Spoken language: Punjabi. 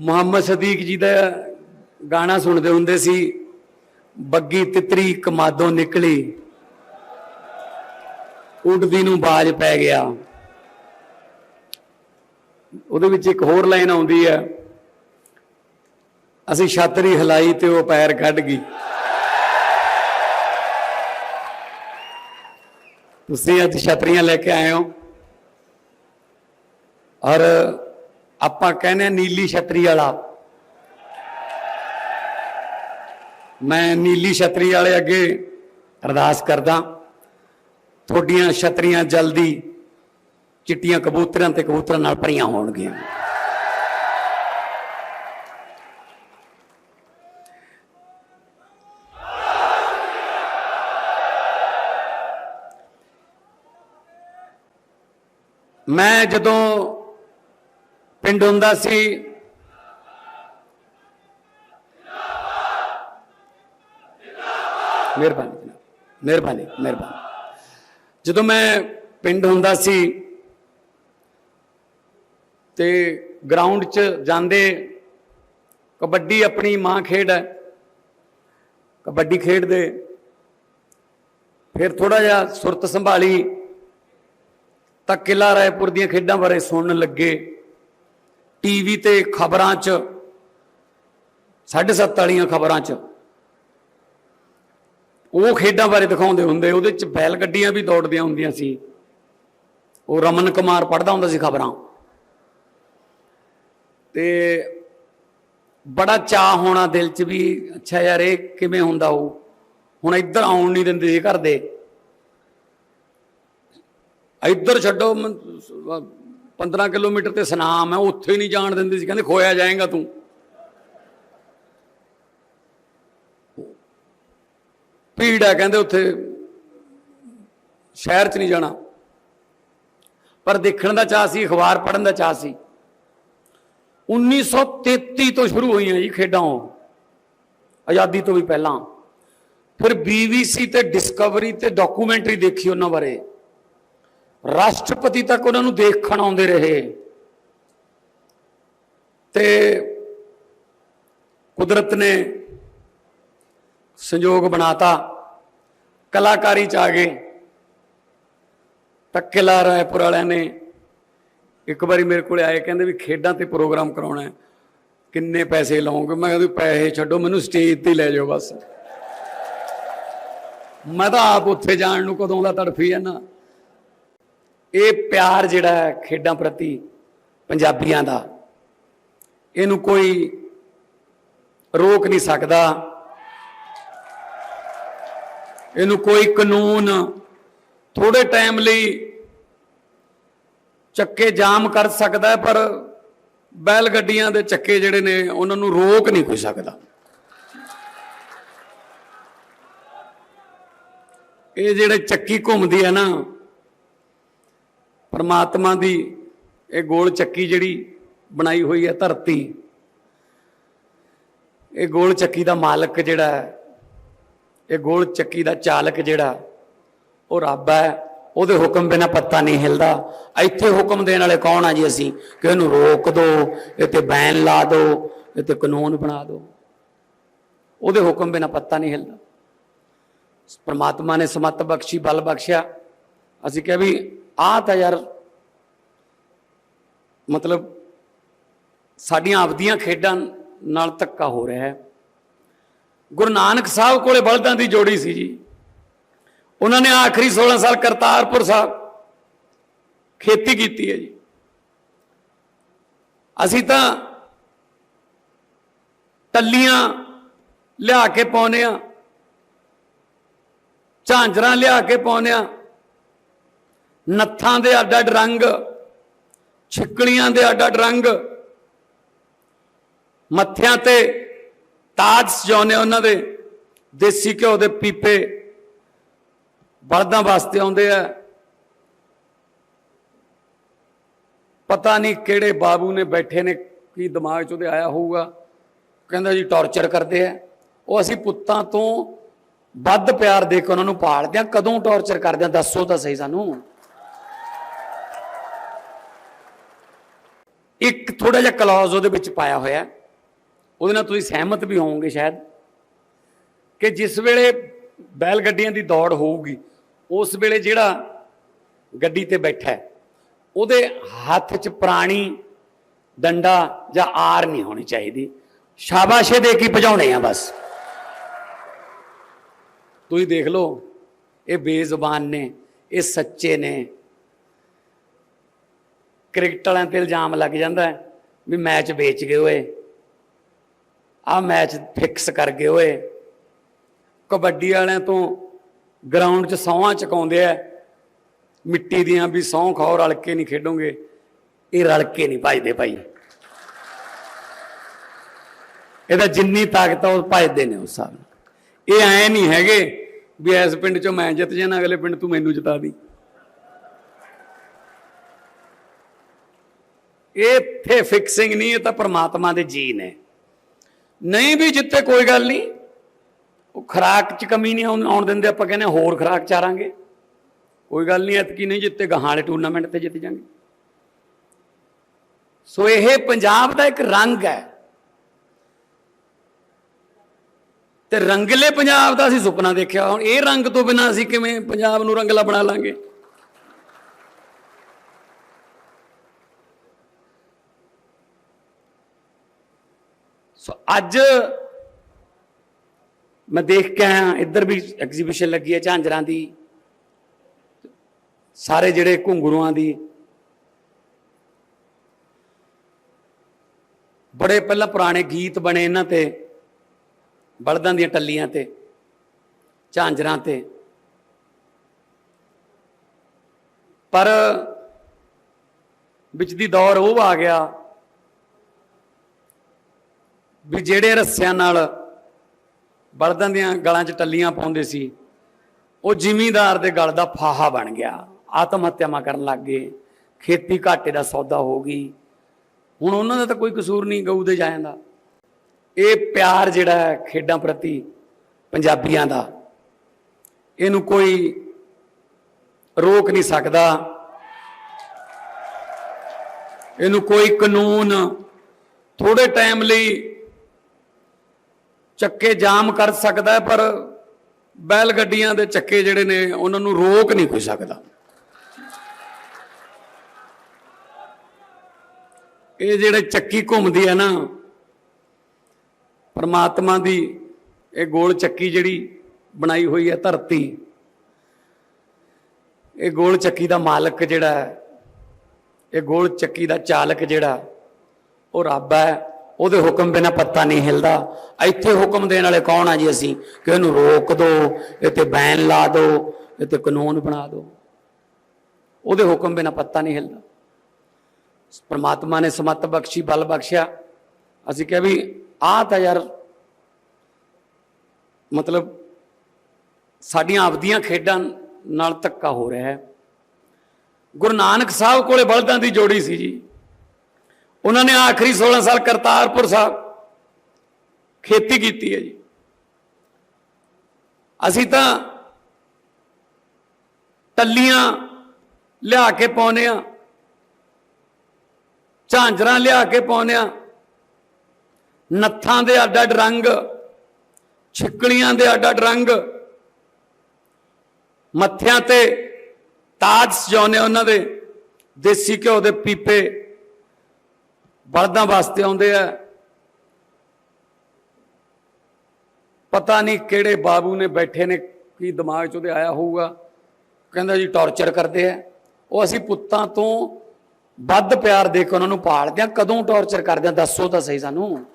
ਮੁਹੰਮਦ ਸਦੀਕ ਜੀ ਦਾ ਗਾਣਾ ਸੁਣਦੇ ਹੁੰਦੇ ਸੀ, ਬੱਗੀ ਤਿਤਰੀ ਕਮਾਦੋਂ ਨਿਕਲੀ, ਉੱਡਦੀ ਨੂੰ ਬਾਜ ਪੈ ਗਿਆ। ਉਹਦੇ ਵਿੱਚ ਇੱਕ ਹੋਰ ਲਾਈਨ ਆਉਂਦੀ ਹੈ, ਅਸੀਂ ਛਾਤਰੀ ਹਿਲਾਈ ਤੇ ਉਹ ਪੈਰ ਕੱਢ ਗਈ। ਤੁਸੀਂ ਅੱਜ ਛਤਰੀਆਂ ਲੈ ਕੇ ਆਏ ਹੋ। ਔਰ ਆਪਾਂ ਕਹਿੰਦੇ ਹਾਂ ਨੀਲੀ ਛਤਰੀ ਵਾਲਾ। ਮੈਂ ਨੀਲੀ ਛਤਰੀ ਵਾਲੇ ਅੱਗੇ ਅਰਦਾਸ ਕਰਦਾ, ਤੁਹਾਡੀਆਂ ਛਤਰੀਆਂ ਜਲਦੀ ਚਿੱਟੀਆਂ ਕਬੂਤਰਾਂ ਤੇ ਕਬੂਤਰਾਂ ਨਾਲ ਭਰੀਆਂ ਹੋਣਗੀਆਂ। ਮੈਂ ਜਦੋਂ ਪਿੰਡ ਹੁੰਦਾ ਸੀ। ਮਿਹਰਬਾਨੀ ਮਿਹਰਬਾਨੀ ਮਿਹਰਬਾਨੀ। ਜਦੋਂ ਮੈਂ ਪਿੰਡ ਹੁੰਦਾ ਸੀ ਤੇ ਗਰਾਊਂਡ 'ਚ ਜਾਂਦੇ, ਕਬੱਡੀ ਆਪਣੀ ਮਾਂ ਖੇਡ ਹੈ। ਕਬੱਡੀ ਖੇਡਦੇ, ਫਿਰ ਥੋੜਾ ਜਿਹਾ ਸੁਰਤ ਸੰਭਾਲੀ, ਤਾਂ ਕਿਲਾ ਰਾਏਪੁਰ ਦੀਆਂ ਖੇਡਾਂ ਬਾਰੇ ਸੁਣਨ ਲੱਗੇ। ਟੀਵੀ ਤੇ ਖਬਰਾਂ 'ਚ 7:30 ਵਾਲੀਆਂ ਖਬਰਾਂ 'ਚ। ਉਹ ਖੇਡਾਂ ਬਾਰੇ ਦਿਖਾਉਂਦੇ ਹੁੰਦੇ, ਉਹਦੇ 'ਚ ਬੈਲ ਗੱਡੀਆਂ ਵੀ ਦੌੜਦੀਆਂ ਹੁੰਦੀਆਂ ਸੀ। ਉਹ ਰਮਨ ਕੁਮਾਰ ਪੜਦਾ ਹੁੰਦਾ ਸੀ ਖਬਰਾਂ। ਤੇ ਬੜਾ ਚਾਹ ਹੋਣਾ ਦਿਲ 'ਚ ਵੀ, ਅੱਛਾ ਯਾਰ ਇਹ ਕਿਵੇਂ ਹੁੰਦਾ ਉਹ? ਹੁਣ ਇੱਧਰ ਆਉਣ ਨਹੀਂ ਦਿੰਦੇ ਸੀ ਘਰ ਦੇ। ਇੱਧਰ ਛੱਡੋ 15 ਕਿਲੋਮੀਟਰ ਤੇ ਸਨਾਮ ਹੈ, ਉੱਥੇ ਨਹੀਂ ਜਾਣ ਦਿੰਦੇ ਸੀ, ਕਹਿੰਦੇ ਖੋਇਆ ਜਾਏਗਾ ਤੂੰ। ਭੀੜ ਹੈ, ਕਹਿੰਦੇ ਉੱਥੇ ਸ਼ਹਿਰ 'ਚ ਨਹੀਂ ਜਾਣਾ। ਪਰ ਦੇਖਣ ਦਾ ਚਾਹ ਸੀ, ਅਖਬਾਰ ਪੜ੍ਹਨ ਦਾ ਚਾਹ ਸੀ। 1933 ਤੋਂ ਸ਼ੁਰੂ ਹੋਈਆਂ ਜੀ ਖੇਡਾਂ ਉਹ, ਆਜ਼ਾਦੀ ਤੋਂ ਵੀ ਪਹਿਲਾਂ। ਫਿਰ ਬੀਬੀਸੀ ਤੇ ਡਿਸਕਵਰੀ ਤੇ ਡਾਕੂਮੈਂਟਰੀ ਦੇਖੀ ਉਹਨਾਂ ਬਾਰੇ। ਰਾਸ਼ਟਰਪਤੀ ਤੱਕ ਉਹਨਾਂ ਨੂੰ ਦੇਖਣ ਆਉਂਦੇ ਰਹੇ। ਤੇ ਕੁਦਰਤ ਨੇ ਸੰਯੋਗ ਬਣਾਤਾ। ਕਲਾਕਾਰੀ ਚ ਆ ਗਏ। ਤਾਂ ਕਿਲਾ ਰਾਏਪੁਰ ਵਾਲਿਆਂ ਨੇ ਇੱਕ ਵਾਰੀ ਮੇਰੇ ਕੋਲੇ ਆਏ, ਕਹਿੰਦੇ ਵੀ ਖੇਡਾਂ ਤੇ ਪ੍ਰੋਗਰਾਮ ਕਰਾਉਣਾ ਹੈ। ਕਿੰਨੇ ਪੈਸੇ ਲਾਉਂਗੇ? ਮੈਂ ਕਹਿੰਦਾ ਪੈਸੇ ਛੱਡੋ, ਮੈਨੂੰ ਸਟੇਜ ਤੇ ਲੈ ਜਾਓ ਬਸ। ਮੈਂ ਤਾਂ ਆਪ ਉੱਥੇ ਜਾਣ ਨੂੰ ਕਦੋਂ ਦਾ ਤੜਫੀ ਜਾਂਦਾ। ਇਹ ਪਿਆਰ ਜਿਹੜਾ ਹੈ ਖੇਡਾਂ ਪ੍ਰਤੀ ਪੰਜਾਬੀਆਂ ਦਾ, ਇਹਨੂੰ ਕੋਈ ਰੋਕ ਨਹੀਂ ਸਕਦਾ। ਇਹਨੂੰ ਕੋਈ ਕਾਨੂੰਨ ਥੋੜੇ ਟਾਈਮ ਲਈ ਚੱਕੇ ਜਾਮ ਕਰ ਸਕਦਾ ਪਰ ਬੈਲ ਗੱਡੀਆਂ ਦੇ ਚੱਕੇ ਜਿਹੜੇ ਨੇ, ਉਹਨਾਂ ਨੂੰ ਰੋਕ ਨਹੀਂ ਕੋਈ ਸਕਦਾ। ਇਹ ਜਿਹੜੇ ਚੱਕੀ ਘੁੰਮਦੀ ਹੈ ਨਾ ਪਰਮਾਤਮਾ ਦੀ ਇਹ ਗੋਲ ਚੱਕੀ ਜਿਹੜੀ ਬਣਾਈ ਹੋਈ ਹੈ ਧਰਤੀ, ਇਹ ਗੋਲ ਚੱਕੀ ਦਾ ਮਾਲਕ ਜਿਹੜਾ ਹੈ, ਇਹ ਗੋਲ ਚੱਕੀ ਦਾ ਚਾਲਕ ਜਿਹੜਾ, ਉਹ ਰੱਬ ਹੈ। ਉਹਦੇ ਹੁਕਮ ਬਿਨਾ ਪੱਤਾ ਨਹੀਂ ਹਿਲਦਾ। ਇੱਥੇ ਹੁਕਮ ਦੇਣ ਵਾਲੇ ਕੌਣ ਆ ਜੀ ਅਸੀਂ? ਕਿ ਇਹਨੂੰ ਰੋਕ ਦਿਓ ਇਹ ਤੇ ਬੈਨ ਲਾ ਦਿਓ ਇਹ ਤੇ ਕਾਨੂੰਨ ਬਣਾ ਦਿਓ ਉਹਦੇ ਹੁਕਮ ਬਿਨਾ ਪੱਤਾ ਨਹੀਂ ਹਿਲਦਾ। ਪਰਮਾਤਮਾ ਨੇ ਸਮਤ ਬਖਸ਼ੀ, ਬਲ ਬਖਸ਼ਿਆ। ਅਸੀਂ ਕਿਹਾ ਵੀ ਆਹ ਤਾਂ ਯਾਰ ਮਤਲਬ ਸਾਡੀਆਂ ਆਪਦੀਆਂ ਖੇਡਾਂ ਨਾਲ ਧੱਕਾ ਹੋ ਰਿਹਾ ਹੈ। ਗੁਰੂ ਨਾਨਕ ਸਾਹਿਬ ਕੋਲੇ ਬਲਦਾਂ ਦੀ ਜੋੜੀ ਸੀ ਜੀ। ਉਹਨਾਂ ਨੇ ਆਖਰੀ 16 ਸਾਲ ਕਰਤਾਰਪੁਰ ਸਾਹਿਬ ਖੇਤੀ ਕੀਤੀ ਹੈ ਜੀ। ਅਸੀਂ ਤਾਂ ਟੱਲੀਆਂ ਲਿਆ ਕੇ ਪਾਉਨੇ ਆ ਝਾਂਜਰਾਂ ਲਿਆ ਕੇ ਪਾਉਨੇ ਆ ਨੱਥਾਂ ਦੇ ਅੱਡ ਅੱਡ ਰੰਗ, ਛਿੱਕਲੀਆਂ ਦੇ ਅੱਡ ਅੱਡ ਰੰਗ, ਮੱਥਿਆਂ ਤੇ ਤਾਜ ਸਜਾਉਨੇ ਉਹਨਾਂ ਦੇ, ਦੇਸੀ ਘਿਓ ਦੇ ਪੀਪੇ ਬਲਦਾਂ ਵਾਸਤੇ ਆਉਂਦੇ ਆ। ਪਤਾ ਨਹੀਂ ਕਿਹੜੇ ਬਾਬੂ ਨੇ ਬੈਠੇ ਨੇ, ਕੀ ਦਿਮਾਗ 'ਚ ਉਹਦੇ ਆਇਆ ਹੋਊਗਾ। ਕਹਿੰਦਾ ਜੀ ਟੌਰਚਰ ਕਰਦੇ ਆ। ਉਹ ਅਸੀਂ ਪੁੱਤਾਂ ਤੋਂ ਵੱਧ ਪਿਆਰ ਦੇ ਕੇ ਉਹਨਾਂ ਨੂੰ ਪਾਲਦੇ ਆ। ਕਦੋਂ ਟੌਰਚਰ ਕਰਦੇ ਆ? ਦੱਸੋ ਤਾਂ ਸਹੀ ਸਾਨੂੰ। ਇੱਕ ਥੋੜਾ ਜਿਹਾ ਕਲੌਜ਼ ਉਹਦੇ ਵਿੱਚ ਪਾਇਆ ਹੋਇਆ ਉਹਦੇ ਨਾਲ ਤੁਸੀਂ ਸਹਿਮਤ ਵੀ ਹੋਵੋਗੇ ਸ਼ਾਇਦ ਕਿ ਜਿਸ ਵੇਲੇ ਬੈਲ ਗੱਡੀਆਂ ਦੀ ਦੌੜ ਹੋਊਗੀ, ਉਸ ਵੇਲੇ ਜਿਹੜਾ ਗੱਡੀ ਤੇ ਬੈਠਾ ਹੈ, ਉਹਦੇ ਹੱਥ 'ਚ ਪੁਰਾਣੀ ਡੰਡਾ ਜਾਂ ਆਰ ਨਹੀਂ ਹੋਣੀ ਚਾਹੀਦੀ। ਸ਼ਾਬਾਸ਼ੇ ਦੇ ਕੇ ਭਜਾਉਣੇ ਆ ਬਸ। ਤੁਸੀਂ ਦੇਖ ਲਓ, ਇਹ ਬੇਜ਼ੁਬਾਨ ਨੇ, ਇਹ ਸੱਚੇ ਨੇ ਕ੍ਰਿਕਟ ਵਾਲਿਆਂ ਤੇ ਇਲਜ਼ਾਮ ਲੱਗ ਜਾਂਦਾ ਵੀ ਮੈਚ ਵੇਚ ਗਏ ਓਏ। ਆ ਮੈਚ ਫਿਕਸ ਕਰ ਗਏ ਓਏ। ਕਬੱਡੀ ਵਾਲਿਆਂ ਤੋਂ ਗਰਾਊਂਡ 'ਚ ਸੌਹਾਂ ਚਕਾਉਂਦੇ ਆ। ਮਿੱਟੀ ਦੀਆਂ ਵੀ ਸੌਂ ਖਾਓ, ਰਲ ਕੇ ਨਹੀਂ ਖੇਡੋਗੇ। ਇਹ ਰਲ ਕੇ ਨਹੀਂ ਭਜਦੇ ਭਾਈ। ਇਹਦਾ ਜਿੰਨੀ ਤਾਕਤ ਆ, ਉਹ ਭਜਦੇ ਨੇ ਉਸ ਹਿਸਾਬ ਨਾਲ। ਇਹ ਐ ਨਹੀਂ ਹੈਗੇ ਵੀ ਇਸ ਪਿੰਡ 'ਚੋਂ ਮੈਂ ਜਿੱਤ ਜਾਣਾ, ਅਗਲੇ ਪਿੰਡ ਤੂੰ ਮੈਨੂੰ ਜਿਤਾ ਦੀ। ਇੱਥੇ ਫਿਕਸਿੰਗ ਨਹੀਂ, ਇਹ ਤਾਂ ਪਰਮਾਤਮਾ ਦੇ ਜੀ ਨੇ। ਨਹੀਂ ਵੀ ਜਿੱਤੇ ਕੋਈ ਗੱਲ ਨਹੀਂ, ਉਹ ਖਰਾਕ 'ਚ ਕਮੀ ਨਹੀਂ ਆਉਣ ਆਉਣ ਦਿੰਦੇ, ਆਪਾਂ ਕਹਿੰਦੇ ਹੋਰ ਖਰਾਕ ਚਾਰਾਂਗੇ। ਕੋਈ ਗੱਲ ਨਹੀਂ, ਐਤਕੀ ਨਹੀਂ ਜਿੱਤੇ ਗਾਹਾਂ ਵਾਲੇ ਟੂਰਨਾਮੈਂਟ ਤੇ ਜਿੱਤ ਜਾਣਗੇ ਸੋ ਇਹ ਪੰਜਾਬ ਦਾ ਇੱਕ ਰੰਗ ਹੈ। ਤੇ ਰੰਗਲੇ ਪੰਜਾਬ ਦਾ ਅਸੀਂ ਸੁਪਨਾ ਦੇਖਿਆ। ਹੁਣ ਇਹ ਰੰਗ ਤੋਂ ਬਿਨਾਂ ਅਸੀਂ ਕਿਵੇਂ ਪੰਜਾਬ ਨੂੰ ਰੰਗਲਾ ਬਣਾ ਲਾਂਗੇ? ਸੋ ਅੱਜ ਮੈਂ ਦੇਖ ਕੇ ਆਇਆ, ਇੱਧਰ ਵੀ ਐਗਜ਼ੀਬਿਸ਼ਨ ਲੱਗੀ ਹੈ ਝਾਂਜਰਾਂ ਦੀ। ਸਾਰੇ ਜਿਹੜੇ ਘੁੰਗਰੂਆਂ ਦੀ। ਬੜੇ ਪਹਿਲਾਂ ਪੁਰਾਣੇ ਗੀਤ ਬਣੇ ਇਹਨਾਂ ਤੇ, ਬਲਦਾਂ ਦੀਆਂ ਟੱਲੀਆਂ ਤੇ, ਝਾਂਜਰਾਂ ਤੇ। ਪਰ ਵਿੱਚ ਦੀ ਦੌਰ ਉਹ ਆ ਗਿਆ ਵੀ ਜਿਹੜੇ ਰੱਸਿਆਂ ਨਾਲ ਬਲਦਾਂ ਦੀਆਂ ਗਲਾਂ 'ਚ ਟੱਲੀਆਂ ਪਾਉਂਦੇ ਸੀ, ਉਹ ਜ਼ਿਮੀਂਦਾਰ ਦੇ ਗਲ ਦਾ ਫਾਹਾ ਬਣ ਗਿਆ। ਆਤਮ ਹੱਤਿਆਵਾਂ ਕਰਨ ਲੱਗ ਗਏ। ਖੇਤੀ ਘਾਟੇ ਦਾ ਸੌਦਾ ਹੋ ਗਈ। ਹੁਣ ਉਹਨਾਂ ਦਾ ਤਾਂ ਕੋਈ ਕਸੂਰ ਨਹੀਂ ਗਊ ਦੇ ਜਾਇਆਂ ਦਾ। ਇਹ ਪਿਆਰ ਜਿਹੜਾ ਹੈ ਖੇਡਾਂ ਪ੍ਰਤੀ ਪੰਜਾਬੀਆਂ ਦਾ, ਇਹਨੂੰ ਕੋਈ ਰੋਕ ਨਹੀਂ ਸਕਦਾ। ਇਹਨੂੰ ਕੋਈ ਕਾਨੂੰਨ ਥੋੜੇ ਟਾਈਮ ਲਈ ਚੱਕੇ ਜਾਮ ਕਰ ਸਕਦਾ ਪਰ ਬੈਲ ਗੱਡੀਆਂ ਦੇ ਚੱਕੇ ਜਿਹੜੇ ਨੇ, ਉਹਨਾਂ ਨੂੰ ਰੋਕ ਨਹੀਂ ਕੋਈ ਸਕਦਾ। ਇਹ ਜਿਹੜੇ ਚੱਕੀ ਘੁੰਮਦੀ ਹੈ ਨਾ, ਪਰਮਾਤਮਾ ਦੀ ਇਹ ਗੋਲ ਚੱਕੀ ਜਿਹੜੀ ਬਣਾਈ ਹੋਈ ਹੈ ਧਰਤੀ, ਇਹ ਗੋਲ ਚੱਕੀ ਦਾ ਮਾਲਕ ਜਿਹੜਾ ਹੈ, ਇਹ ਗੋਲ ਚੱਕੀ ਦਾ ਚਾਲਕ ਜਿਹੜਾ, ਉਹ ਰੱਬ ਹੈ। ਉਹਦੇ ਹੁਕਮ ਬਿਨਾ ਪੱਤਾ ਨਹੀਂ ਹਿਲਦਾ। ਇੱਥੇ ਹੁਕਮ ਦੇਣ ਵਾਲੇ ਕੌਣ ਆ ਜੀ ਅਸੀਂ? ਕਿ ਇਹਨੂੰ ਰੋਕ ਦਿਓ ਇੱਥੇ ਬੈਨ ਲਾ ਦਿਓ ਇੱਥੇ ਕਾਨੂੰਨ ਬਣਾ ਦਿਓ ਉਹਦੇ ਹੁਕਮ ਬਿਨਾ ਪੱਤਾ ਨਹੀਂ ਹਿਲਦਾ। ਪਰਮਾਤਮਾ ਨੇ ਸਮਤ ਬਖਸ਼ੀ, ਬਲ ਬਖਸ਼ਿਆ। ਅਸੀਂ ਕਿਹਾ ਵੀ ਆਹ ਤਾਂ ਯਾਰ ਮਤਲਬ ਸਾਡੀਆਂ ਆਪਦੀਆਂ ਖੇਡਾਂ ਨਾਲ ਧੱਕਾ ਹੋ ਰਿਹਾ ਹੈ। ਗੁਰੂ ਨਾਨਕ ਸਾਹਿਬ ਕੋਲੇ ਬਲਦਾਂ ਦੀ ਜੋੜੀ ਸੀ ਜੀ। ਉਹਨਾਂ ਨੇ ਆਖਰੀ 16 ਸਾਲ ਕਰਤਾਰਪੁਰ ਸਾਹਿਬ ਖੇਤੀ ਕੀਤੀ ਹੈ ਜੀ। ਅਸੀਂ ਤਾਂ ਟੱਲੀਆਂ ਲਿਆ ਕੇ ਪਾਉਨੇ ਆ ਝਾਂਜਰਾਂ ਲਿਆ ਕੇ ਪਾਉਨੇ ਆ ਨੱਥਾਂ ਦੇ ਅੱਡ ਅੱਡ ਰੰਗ, ਛਿੱਕਲੀਆਂ ਦੇ ਅੱਡ ਅੱਡ ਰੰਗ, ਮੱਥਿਆਂ ਤੇ ਤਾਜ ਸਜਾਉਨੇ ਉਹਨਾਂ ਦੇ, ਦੇਸੀ ਘਿਓ ਦੇ ਪੀਪੇ ਬਲਦਾਂ ਵਾਸਤੇ ਆਉਂਦੇ ਆ। ਪਤਾ ਨਹੀਂ ਕਿਹੜੇ ਬਾਬੂ ਨੇ ਬੈਠੇ ਨੇ, ਕੀ ਦਿਮਾਗ 'ਚ ਉਹਦੇ ਆਇਆ ਹੋਊਗਾ। ਕਹਿੰਦਾ ਜੀ ਟੌਰਚਰ ਕਰਦੇ ਆ। ਉਹ ਅਸੀਂ ਪੁੱਤਾਂ ਤੋਂ ਵੱਧ ਪਿਆਰ ਦੇ ਕੇ ਉਹਨਾਂ ਨੂੰ ਪਾਲਦੇ ਆ। ਕਦੋਂ ਟੌਰਚਰ ਕਰਦੇ ਆ? ਦੱਸੋ ਤਾਂ ਸਹੀ ਸਾਨੂੰ।